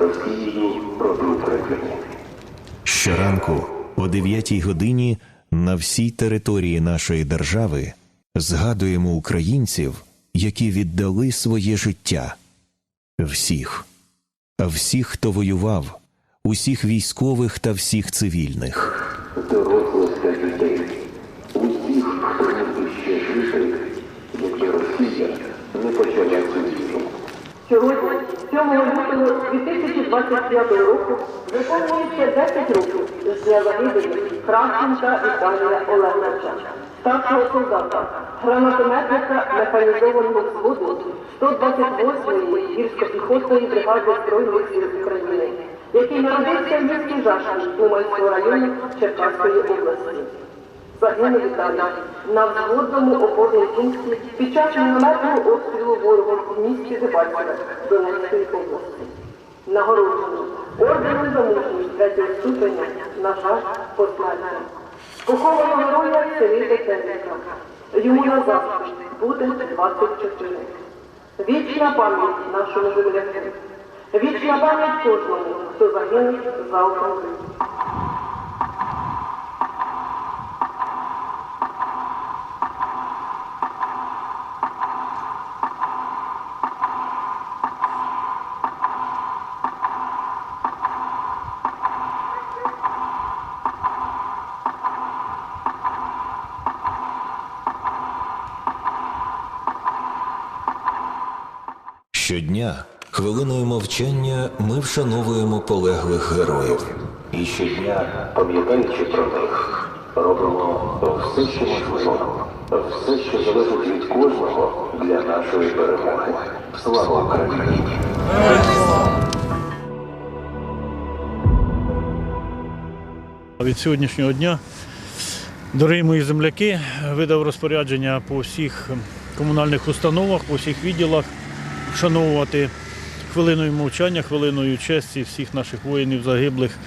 розв'язана проти України. Щоранку о 9 годині на всій території нашої держави згадуємо українців, які віддали своє життя. Всіх, всіх, хто воював, усіх військових та всіх цивільних. 2025 року, виповнюється 10 років дня загибелі Кравченка Віталія Олеговича, старшого солдата, гранатометника механізованого взводу 128-ї гірсько-піхотної бригади Збройних сил України, який народився в місті Жашків Уманського району Черкаської області. Загинув Віталій на взводному опорному пункті під час мінометного обстрілу ворогом в місті Дебальцеве Донецької області. Нагороджений орденом за мужність третього ступеня, на жаль, посмертно. Поховано героя селі Тетенка. Йому назавжди буде 24. Вічна пам'ять нашому земляку. Вічна пам'ять кожному, хто загинув за Україну. Щодня хвилиною мовчання ми вшановуємо полеглих героїв. І щодня, пам'ятаючи про них, робимо все, що можливо, все, що залежить від кожного для нашої перемоги. Слава Україні! Від сьогоднішнього дня, дорогі мої земляки, видав розпорядження по всіх комунальних установах, по всіх відділах вшановувати хвилиною мовчання, хвилиною честі всіх наших воїнів загиблих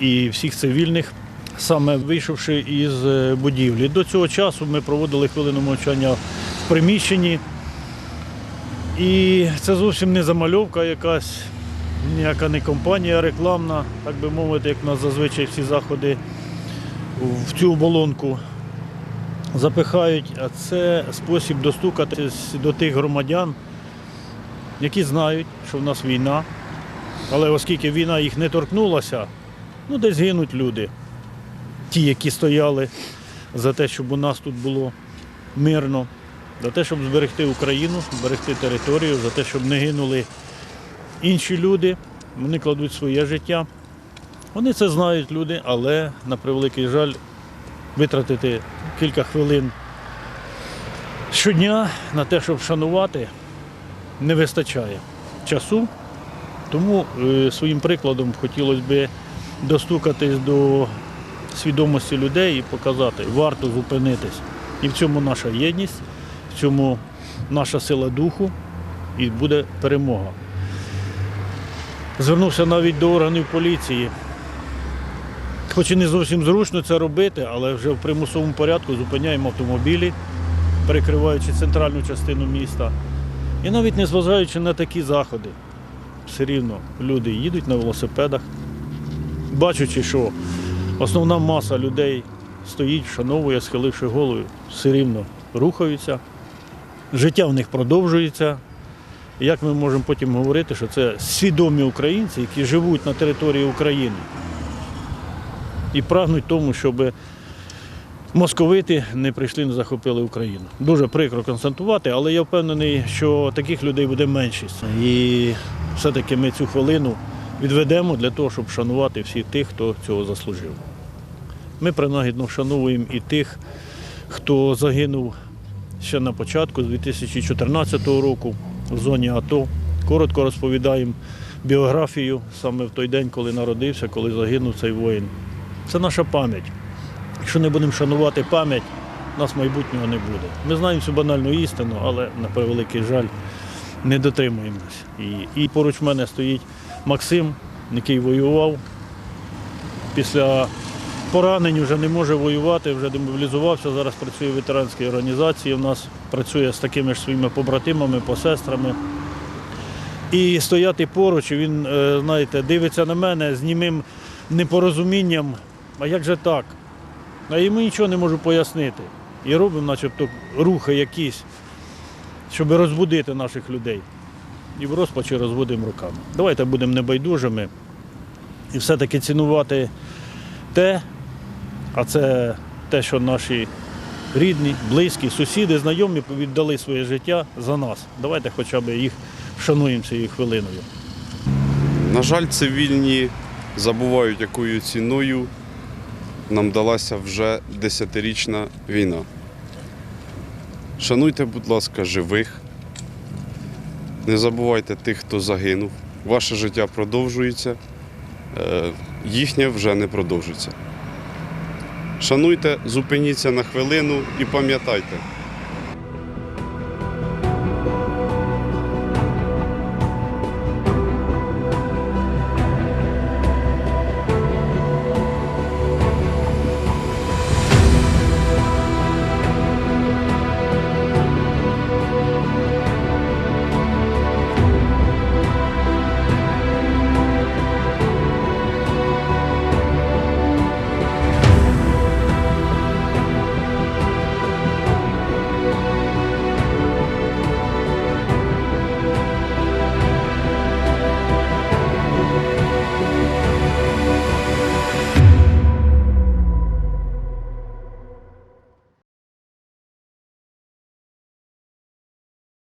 і всіх цивільних, саме вийшовши із е, будівлі. До цього часу ми проводили хвилину мовчання в приміщенні. І це зовсім не замальовка якась, ніяка не компанія рекламна, так би мовити, як у нас зазвичай всі заходи в цю оболонку запихають, а це спосіб достукатись до тих громадян, які знають, що в нас війна. Але оскільки війна їх не торкнулася, ну десь гинуть люди. Ті, які стояли за те, щоб у нас тут було мирно, за те, щоб зберегти Україну, зберегти територію, за те, щоб не гинули інші люди, вони кладуть своє життя. Вони це знають люди, але на превеликий жаль витратити кілька хвилин щодня на те, щоб шанувати, не вистачає часу. Тому е, своїм прикладом хотілося б достукатись до свідомості людей і показати, варто зупинитись. І в цьому наша єдність, в цьому наша сила духу і буде перемога. Звернувся навіть до органів поліції. Хоч і не зовсім зручно це робити, але вже в примусовому порядку зупиняємо автомобілі, перекриваючи центральну частину міста. І навіть не зважаючи на такі заходи, все рівно люди їдуть на велосипедах, бачачи, що основна маса людей стоїть, вшановує, схиливши голову, все рівно рухаються. Життя в них продовжується. Як ми можемо потім говорити, що це свідомі українці, які живуть на території України і прагнуть тому, щоб московити не прийшли, не захопили Україну. Дуже прикро констатувати, але я впевнений, що таких людей буде меншість. І все-таки ми цю хвилину відведемо для того, щоб шанувати всіх тих, хто цього заслужив. Ми принагідно вшановуємо і тих, хто загинув ще на початку, 2014 року в зоні АТО. Коротко розповідаємо біографію саме в той день, коли народився, коли загинув цей воїн. Це наша пам'ять. Якщо не будемо шанувати пам'ять, нас майбутнього не буде. Ми знаємо цю банальну істину, але на превеликий жаль не дотримуємось. І, і поруч мене стоїть Максим, який воював. Після поранень вже не може воювати, вже демобілізувався. Зараз працює в ветеранській організації. У нас працює з такими ж своїми побратимами, посестрами. і стояти поруч, він, е, знаєте, дивиться на мене з німим непорозумінням. А як же так? А йому нічого не можу пояснити. І робимо, начебто, рухи якісь, щоб розбудити наших людей. І в розпачі розводимо руками. Давайте будемо небайдужими і все-таки цінувати те, а це те, що наші рідні, близькі, сусіди, знайомі віддали своє життя за нас. Давайте хоча б їх вшануємо цією хвилиною. На жаль, цивільні забувають, якою ціною нам далася вже десятирічна війна. Шануйте, будь ласка, живих. Не забувайте тих, хто загинув. Ваше життя продовжується, е, їхнє вже не продовжиться. Шануйте, зупиніться на хвилину і пам'ятайте,